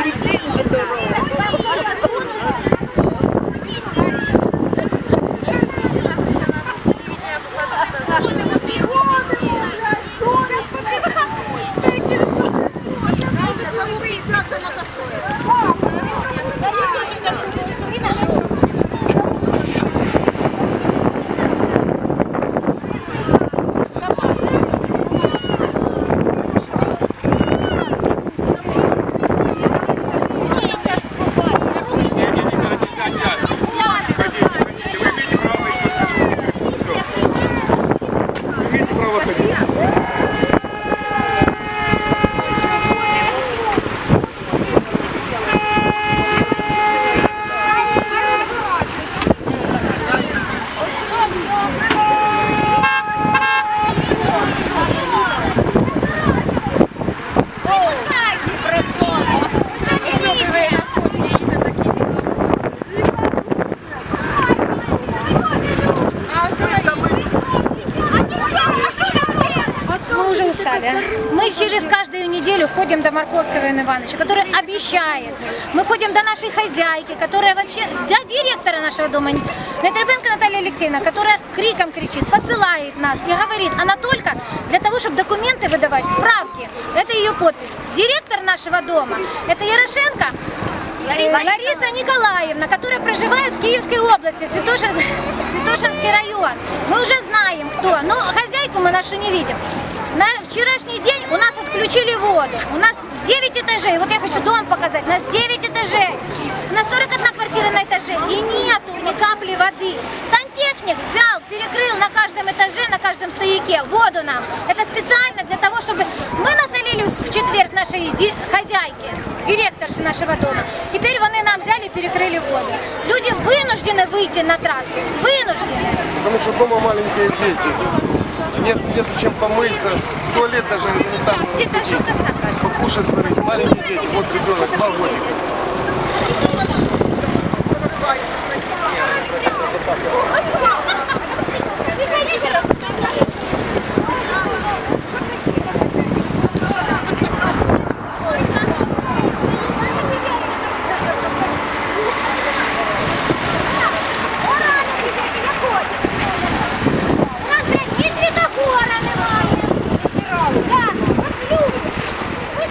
그리고 устали. Мы через каждую неделю ходим до Марковского Ивана Ивановича, который обещает. Мы ходим до нашей хозяйки, которая вообще, до директора нашего дома, Нетребенко Наталья Алексеевна, которая криком кричит, посылает нас и говорит, она только для того, чтобы документы выдавать, справки. Это ее подпись. Директор нашего дома, это Ярошенко Лариса, Николаевна, которая проживает в Киевской области, Святошин, Святошинский район. Мы уже знаем, кто, но хозяйку мы нашу не видим. На вчерашний день у нас отключили воду. У нас 9 этажей. Вот я хочу дом показать. У нас 9 этажей. У нас 41 квартира на этаже. И нету ни капли воды. Сантехник взял, перекрыл на каждом этаже, на каждом стояке воду нам. Это специально для того, чтобы мы насолили в четверг нашей ди- хозяйке, директорши нашего дома. Теперь вони нам взяли и перекрыли воду. Люди вынуждены выйти на трассу. Вынуждены. Потому что дома маленькие дети. Нет, нету чем помыться. В туалет даже элементарно не касака? Покушать сварить. Маленькие дети. Вот ребенок, два годика.